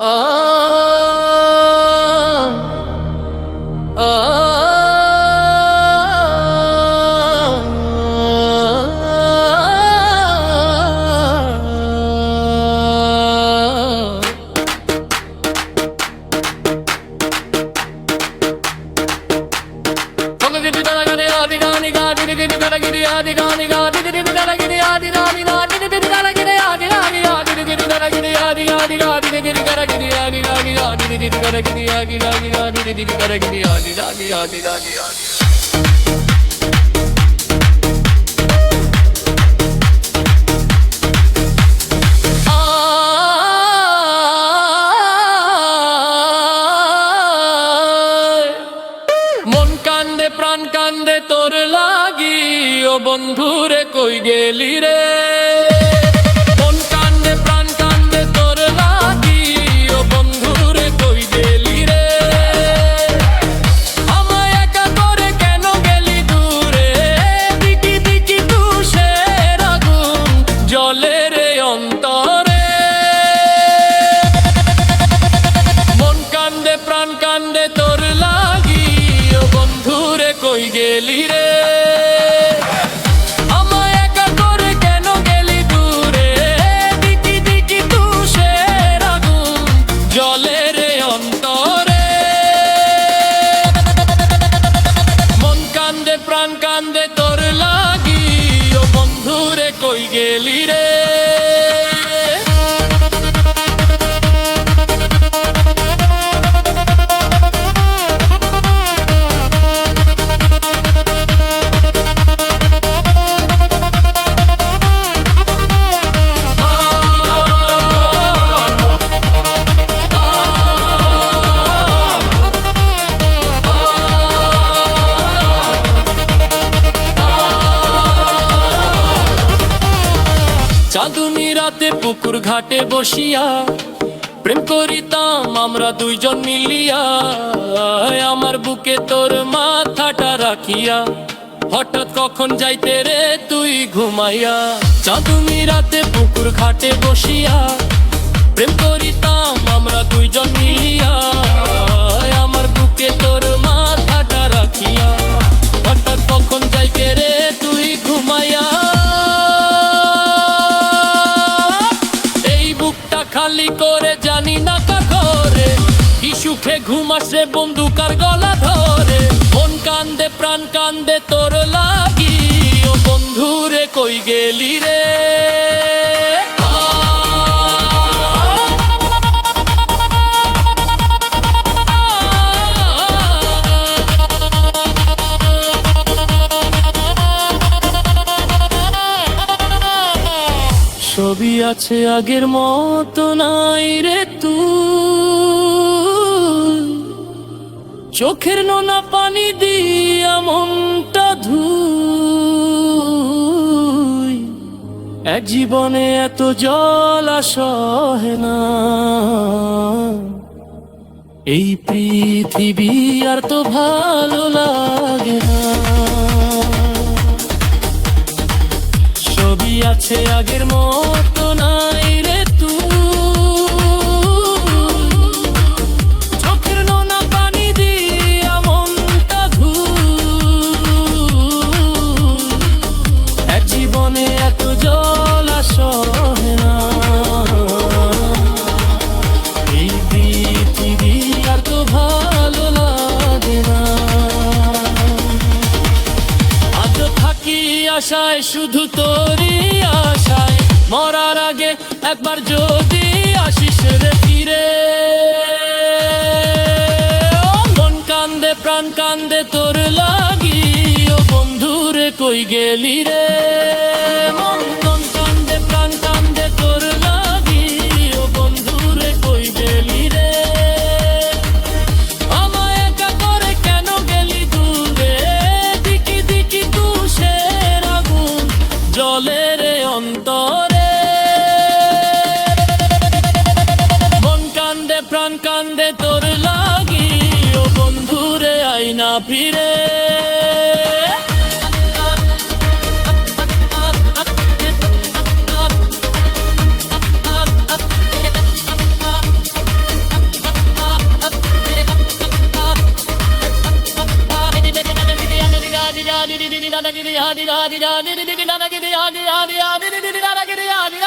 Ah, ah, ah, ah, ah. কান্দে তোর লাগি ও বন্ধুরে কই গেলি রে? জলের অন্তরে। মন কান্দে প্রাণ কান্দে তোর লাগি বন্ধুরে কই গেলি রে? চাঁদুনি রাতে পুকুর ঘাটে বসিয়া প্রেম করিতাম আমরা দুইজন মিলিয়া। আমার বুকে তোর মাথাটা রাখিয়া, হঠাৎ কখন যাইতে রে তুই ঘুমাইয়া। চাঁদুনি রাতে পুকুর ঘাটে বসিয়া প্রেম করিতাম আমরা দুইজন মিলিয়া। ঘুম আসে বন্দুকার গলা ধরে। মন কান্দে, প্রাণ কান্দে, তোর লাগি। ও বন্ধুরে, কই গেলি রে? ছবি আছে আগের মতো নাই রে তুই। চোখের নোনা পানি দিয়া মনটা ধুই। এক জীবনে এত জল আসহে না। এই পৃথিবী আর তো ভালো লাগে না। ছবি আছে আগের মতো আশায়, শুধু তোরই আশায়। মরার আগে একবার যদি আসিস রে ফিরে। মন কান্দে, প্রাণ কান্দে তোর লাগি। ও বন্ধুরে, কই গেলি রে? வீரே ஆதி ஆதி ஆதி ஆதி ஆதி ஆதி ஆதி ஆதி ஆதி ஆதி ஆதி ஆதி ஆதி ஆதி